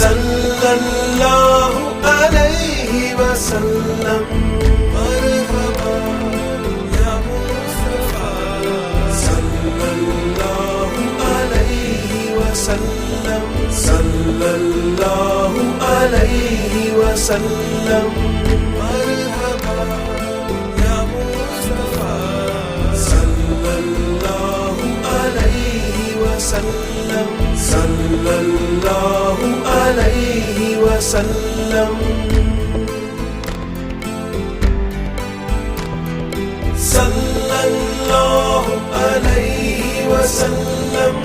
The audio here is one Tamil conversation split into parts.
صلى الله عليه وسلم وسلم مرحبا يا مصطفى صلى الله عليه وسلم صلى الله عليه وسلم صلى الله عليه وسلم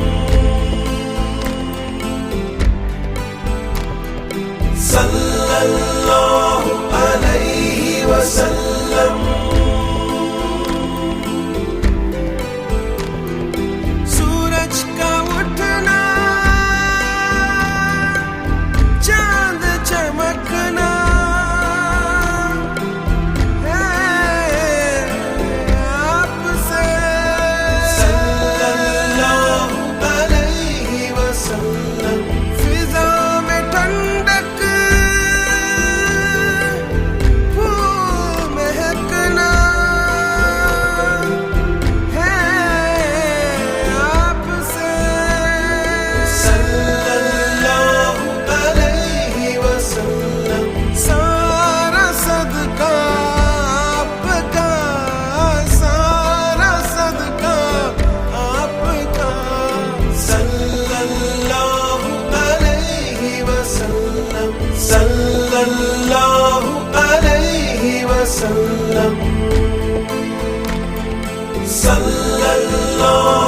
sallallahu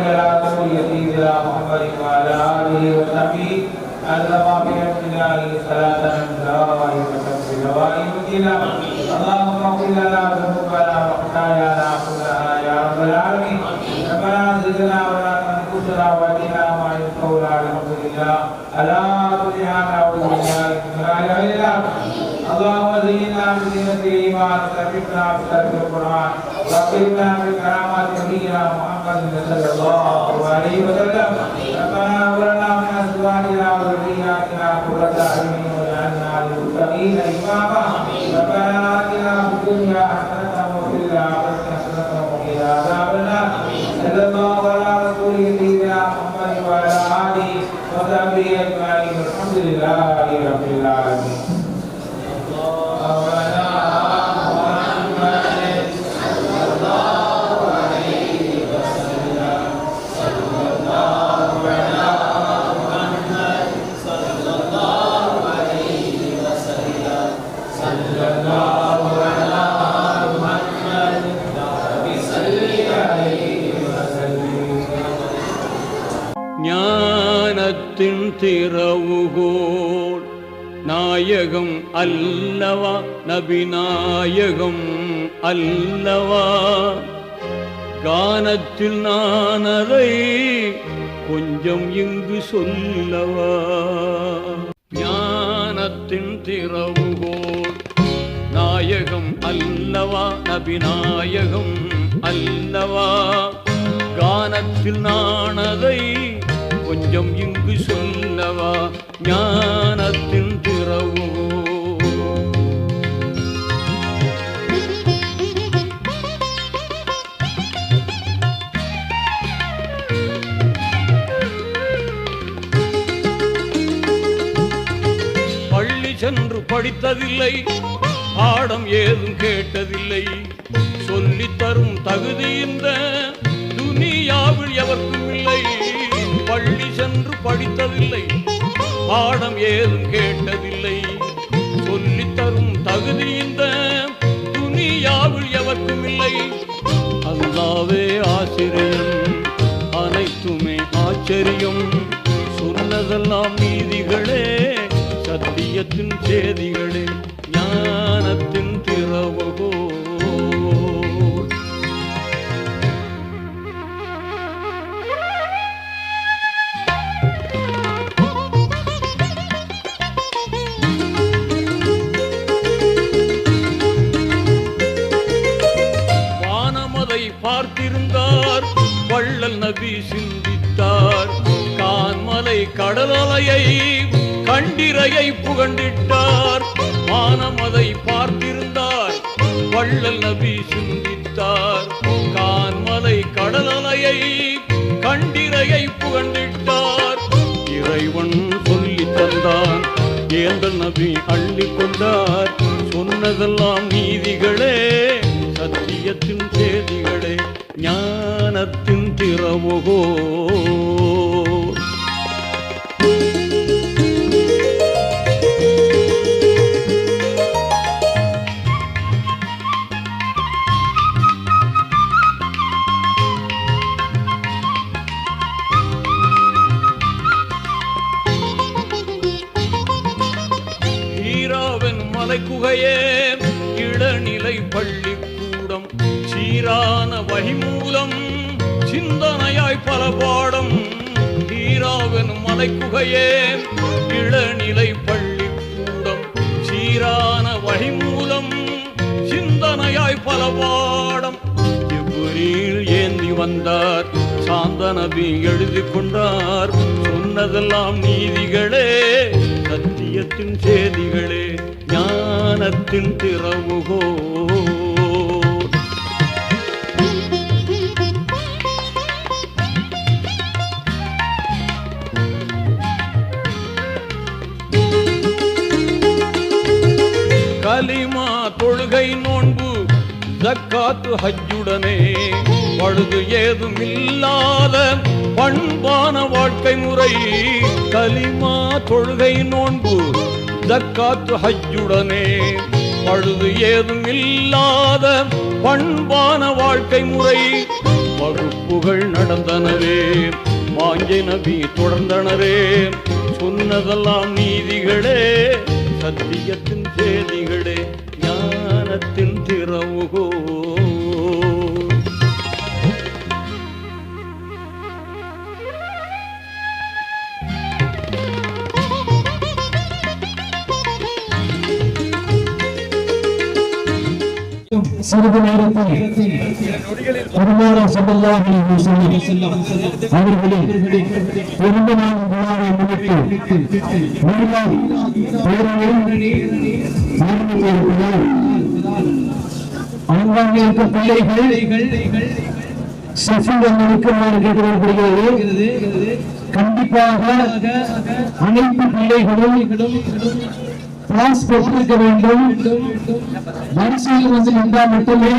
صل على سيدنا محمد وعلى آله وصحبه. علم في الله صلاة من دوائم دوائم الدين اللهم اغفر لنا ذنوبنا وخطايانا كلها يا رب العالمين. ربنا زدنا ولا تنقصنا واهدنا مع القول الحمد لله. ألا تجعلنا وجعلنا من الله اللهم زينا بزينة الإيمان وثبتنا بثبت القرآن. وأكرمنا بكرامات نبينا محمد صلى الله عليه وسلم ربنا هب لنا من أزواجنا وذرياتنا قرة أعين واجعلنا للمتقين إماما ربنا آتنا في الدنيا حسنة وفي الآخرة حسنة وقنا عذاب النار صلى الله على رسوله سيدنا محمد وعلى آله وصحبه أجمعين الحمد لله رب العالمين அல்லவா நபிநாயகம் அல்லவா? கானத்தில் நான் அதை கொஞ்சம் இங்கு சொல்லவா? ஞானத்தின் திறவுகோர் நாயகம் அல்லவா? நபிநாயகம் அல்லவா? கானத்தில் நான் அதை கொஞ்சம் இங்கு சொல்லவா? ஞான படித்ததில்லை பாடம் ஏதும் கேட்டதில்லை. சொல்லி தரும் தகுதி இந்த துனியாவில் எவருக்கும் இல்லை. பள்ளி சென்று படித்ததில்லை. பாடம் ஏதும் கேட்டதில்லை. சொல்லி தரும் தகுதி இந்த துனியாவில் எவருக்கும் இல்லை. அல்லாவே ஆசிரியன் அனைத்துமே ஆச்சரியம். சொன்னதெல்லாம் நீதிகளே. சத்தியத்தின் சேதிகளே ஞானத்தின் திறவகோ. வானமதை பார்த்திருந்தார் வள்ளல் நபி சிந்தித்தார் கான்மலை கடலலையை பிறையை புகண்டிட்டார். மானமதை பார்த்திருந்தார். வள்ளல் நபி சிந்தித்தார். கான்மலை கடலலையை கண்டிரையை புகண்டிட்டார். இறைவன் சொல்லி தந்தான். ஏந்தல் நபி அள்ளி கொண்டார். சொன்னதெல்லாம் நீதிகளே சத்தியத்தின் செய்திகளே ஞானத்தின் திறமுகோ கலிமா தொழுகை நோன்பு ஜக்காத்து ஹஜ்ஜுடனே. பழுது ஏதும் இல்லாத பண்பான வாழ்க்கை முறை. கலிமா தொழுகை நோன்பு ஜக்காத்து ஹஜ்ஜுடனே. பழுது ஏதும் இல்லாத பண்பான வாழ்க்கை முறை. வகுப்புகள் நடந்தனவே மாஞ்சை நபி தொடர்ந்தனரே சொன்னதெல்லாம் நீதிகளே சத்தியத்தின் വേദികളെ ജ്ഞാനത്തിൻ തിറവുകോ? சிறிது நேரத்தில் பெருமானார் ஸல்லல்லாஹு அலைஹி வஸல்லம் அவர்களின் பிறந்த நாள் விழாவை முன்னிட்டு மீளாத் ஆரம்பித்திருக்கிறார் இருக்க பிள்ளைகள் கண்டிப்பாக அனைத்து பிள்ளைகளும் கிளாஸ் பெற்றிருக்க வேண்டும் வரிசையில் வந்து நின்றால் மட்டுமே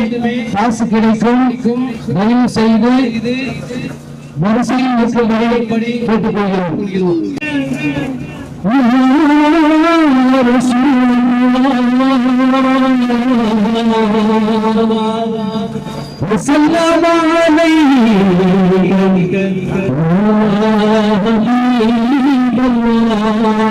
காசு கிடைக்கும் தயவு செய்து வரிசையில் நிற்கும்படி கேட்டுக்கொள்கிறோம் وسلم عليك حبيب صلى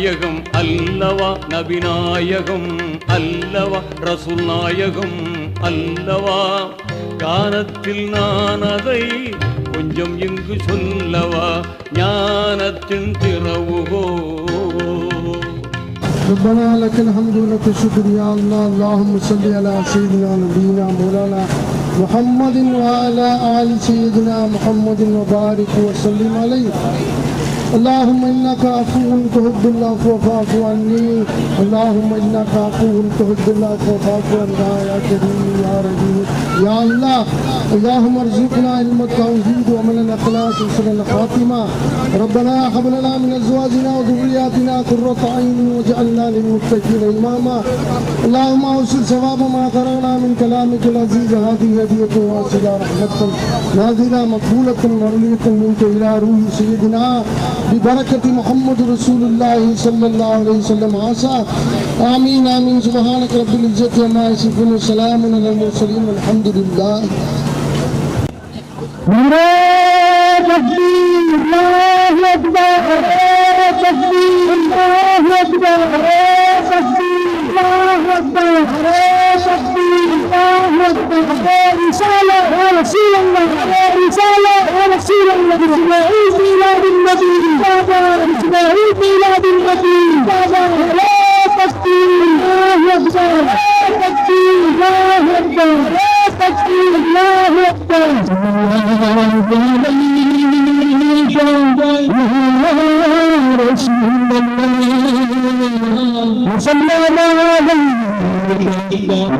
நாயகம் அல்லவா நபிநாயகம் அல்லவா ரசூல் நாயகம் அல்லவா கானத்தில் நான் அதை கொஞ்சம் இங்கு சொல்லவா ஞானத்தின் திறவுகோ ربنا لك الحمد ولك الشكر يا الله اللهم صل على سيدنا نبينا مولانا محمد وعلى آل سيدنا محمد وبارك وسلم عليه اللهم إنك عفو تحب العفو فاعف عني. اللهم إنك عفو تحب العفو فاعف عنا يا كريم يا رحيم يا الله اللهم ارزقنا علم التوحيد ومن الاخلاص وحسن الخاتمة. ربنا هب لنا من أزواجنا وذرياتنا قرة اعين واجعلنا للمتقين إماما. اللهم أوصل ثواب ما قرأنا من كلامك العزيز. هذه هدية واصلة رحمة. نازلة مقبولة مرضية منك إلى روح سيدنا ببركة محمد رسول الله صلى الله عليه وسلم. عسى. آمين آمين. سبحانك رب العزة وما يصفون وسلام على المرسلين. الحمد لله. الله أكبر الله أكبر الله أكبر احمد يا رساله يا رسول الله يا رساله يا رسول الله اسماعيل ميلاد النبي بابا اسماعيل ميلاد النبي بابا لا تكفير الله اكبر لا تكفير الله اكبر لا تكفير الله اكبر رسول الله صلى الله عليه وسلم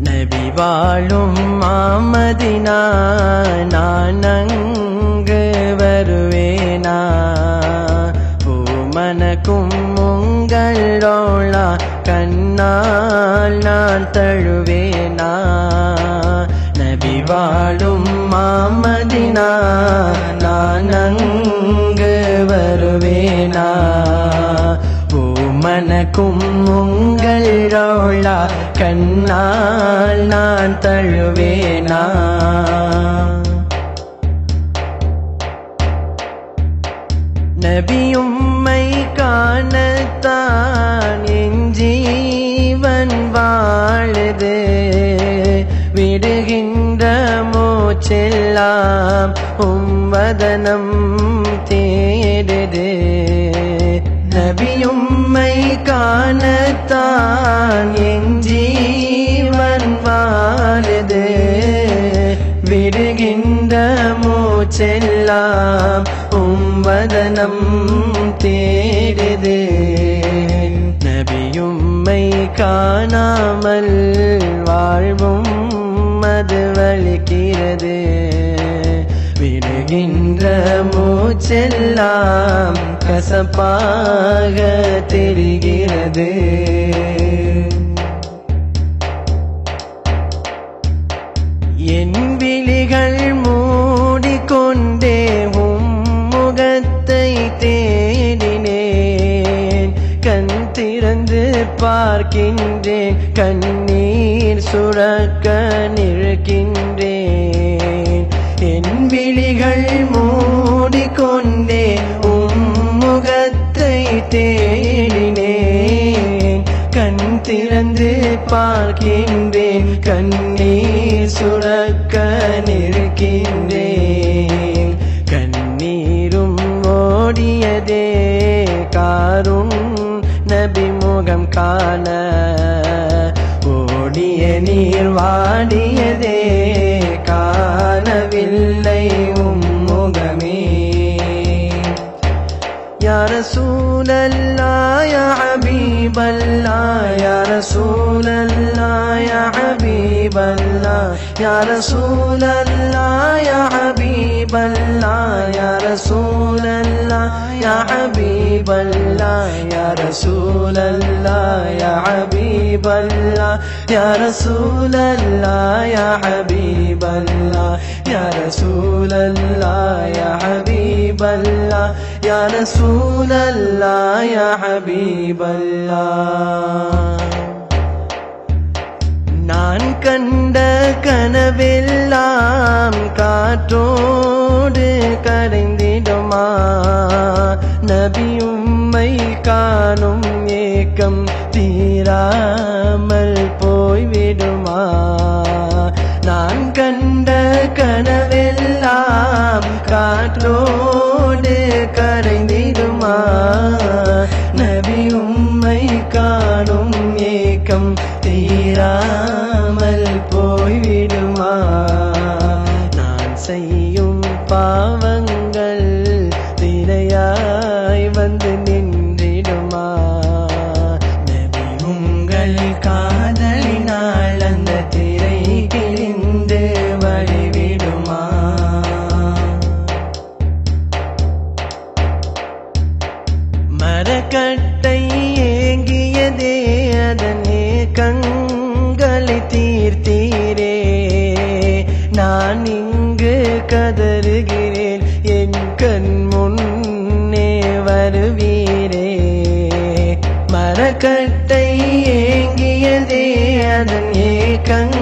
நபி வாழும் மாமதினா நான் அங்கு வருவேனா? பூமனக்கும் உங்களோளா கண்ணால் நான் தழுவேனா? வாழும் மாமதினா நான் அங்கு வருவேனா? உமனக்கும் உங்கள் ரோளா கண்ணால் நான் தழுவேனா? நபியும்மை காணத்தான் செல்லாம் உம்மதனம் தேடுது நபியும்மை காணத்தான் என் ஜீவன் வாழுது. விடுகின்ற மூச்செல்லாம் உம்வதனம் தேடுது. நபியும்மை காணாமல் வாழ்வும் காது வலிக்கிறது. விடுகின்ற மூச்செல்லாம் கசப்பாக தெரிகிறது. என் விழிகள் மூடிக்கொண்டே உம் முகத்தை தே பார்க்கின்றேன் கண்ணீர் சுரக்க நிற்கின்றேன். என் விழிகள் மூடிக்கொண்டே உம்முகத்தை தேடினேன். கண் திறந்து பார்க்கின்றேன் கண்ணீர் சுரக்க நிற்கின்றேன். கண்ணீரும் ஓடியதே காரும் நபி தங்கம் காண. ஓடிய நீர் வாடியதே காணவில்லை உம்முகமே யார சூழல்லா யா ஹபீபல்லா யார சூழல்லா யா يا حبيب الله يا رسول الله يا حبيب الله يا رسول الله يا حبيب الله يا رسول الله يا حبيب الله يا رسول الله يا حبيب الله يا رسول الله يا حبيب الله நான் கண்ட கனவெல்லாம் நபியும்மை காணும் ஏக்கம் தீராமல் போய்விடுமா? நான் கண்ட கனவெல்லாம் காற்றோடு கரைந்திடுமா? கண்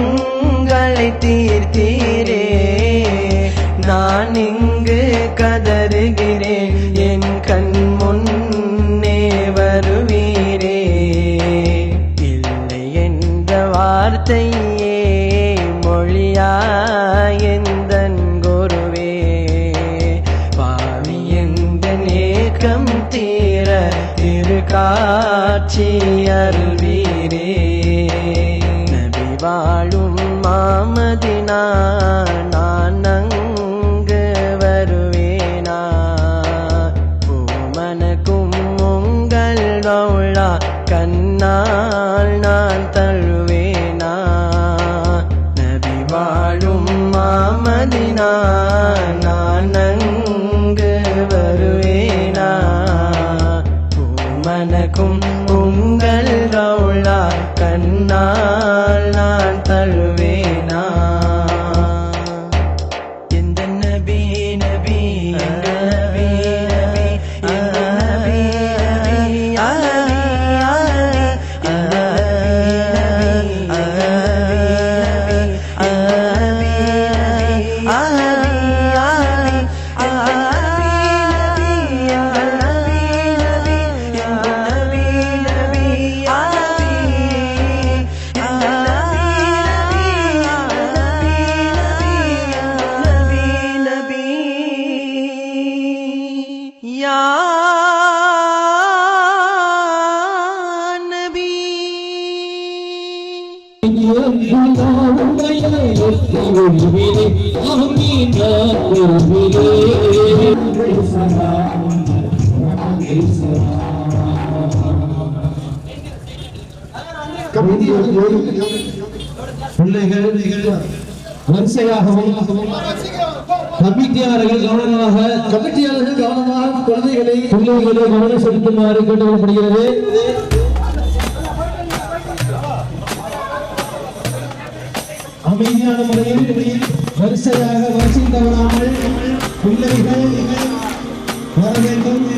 பிள்ளைகள் வரிசையாகவும் கவனமாக கமிட்டியாளர்கள் கவனமாக குழந்தைகளை கவனம் செலுத்துமாறு கேட்டுக்கொள்ளப்படுகிறது. அமைதியான முறையில் வரிசையாக வரிசை தவறாமல் பிள்ளைகள் வர வேண்டும்.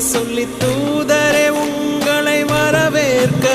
சொல்லி தூதரே உங்களை வரவேற்க.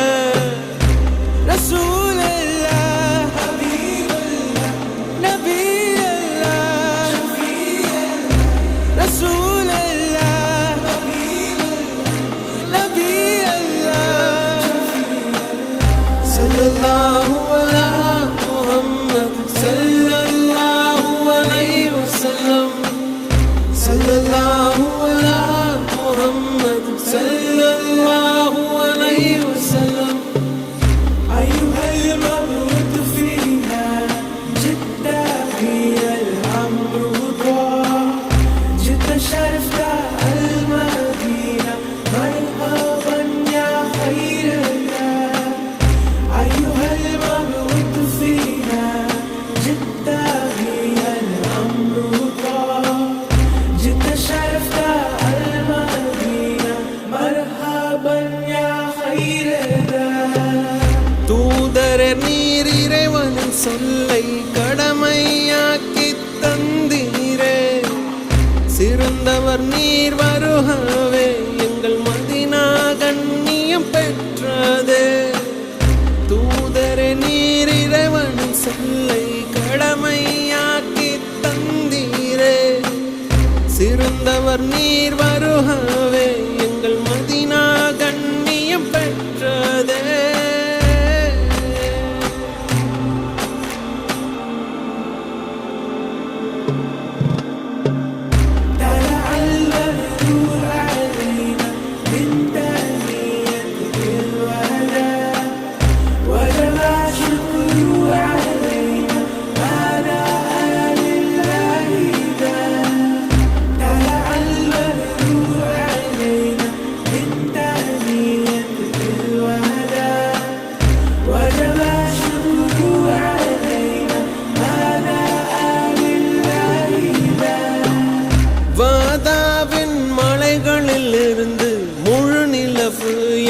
சிறந்தவர் நீர்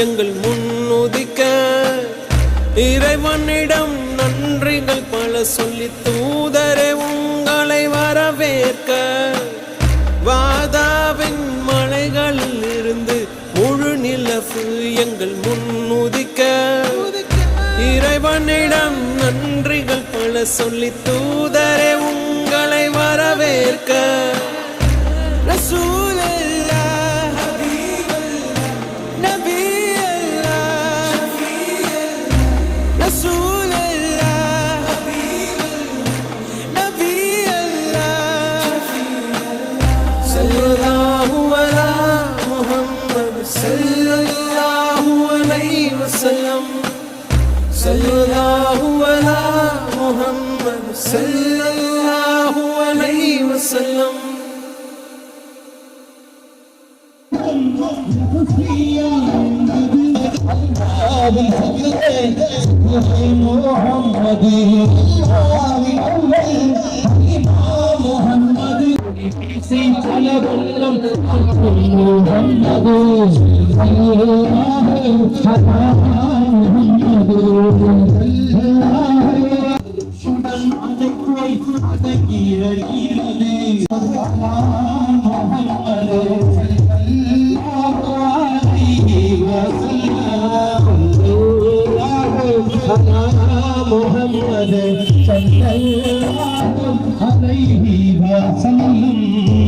எங்கள் முன்னுதிக்க இறைவனிடம் நன்றிகள் பல சொல்லி தூதரே உங்களை வரவேற்க. வாதாவின் மலைகளில் இருந்து முழு நிலவு எங்கள் முன்னுதிக்க. இறைவனிடம் நன்றிகள் பல சொல்லி தூதரே உங்களை வரவேற்க. محمد صلى الله عليه وسلم. محمد Muhammad, sallallahu alaihi wasallam.